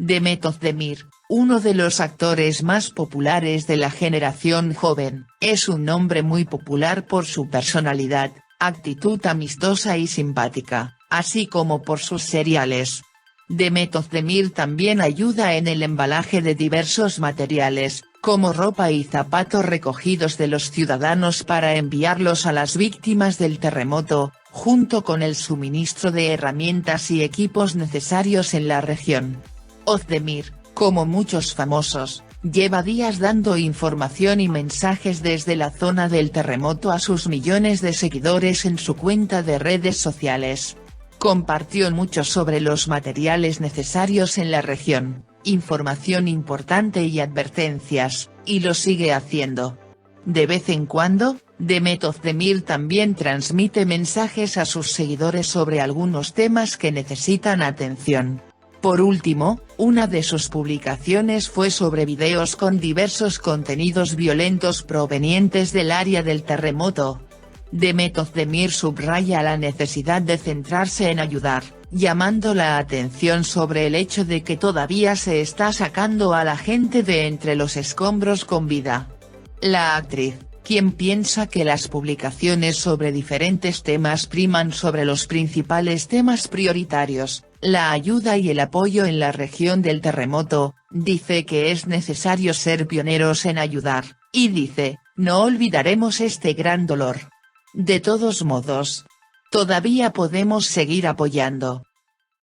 Demet Özdemir, uno de los actores más populares de la generación joven, es un nombre muy popular por su personalidad, actitud amistosa y simpática, así como por sus seriales. Demet Özdemir también ayuda en el embalaje de diversos materiales, como ropa y zapatos recogidos de los ciudadanos para enviarlos a las víctimas del terremoto, junto con el suministro de herramientas y equipos necesarios en la región. Ozdemir, como muchos famosos, lleva días dando información y mensajes desde la zona del terremoto a sus millones de seguidores en su cuenta de redes sociales. Compartió mucho sobre los materiales necesarios en la región, información importante y advertencias, y lo sigue haciendo. De vez en cuando, Demet Özdemir también transmite mensajes a sus seguidores sobre algunos temas que necesitan atención. Por último, una de sus publicaciones fue sobre videos con diversos contenidos violentos provenientes del área del terremoto. Demet Özdemir subraya la necesidad de centrarse en ayudar, llamando la atención sobre el hecho de que todavía se está sacando a la gente de entre los escombros con vida. La actriz, quien piensa que las publicaciones sobre diferentes temas priman sobre los principales temas prioritarios, la ayuda y el apoyo en la región del terremoto, dice que es necesario ser pioneros en ayudar, y dice, no olvidaremos este gran dolor. De todos modos, todavía podemos seguir apoyando.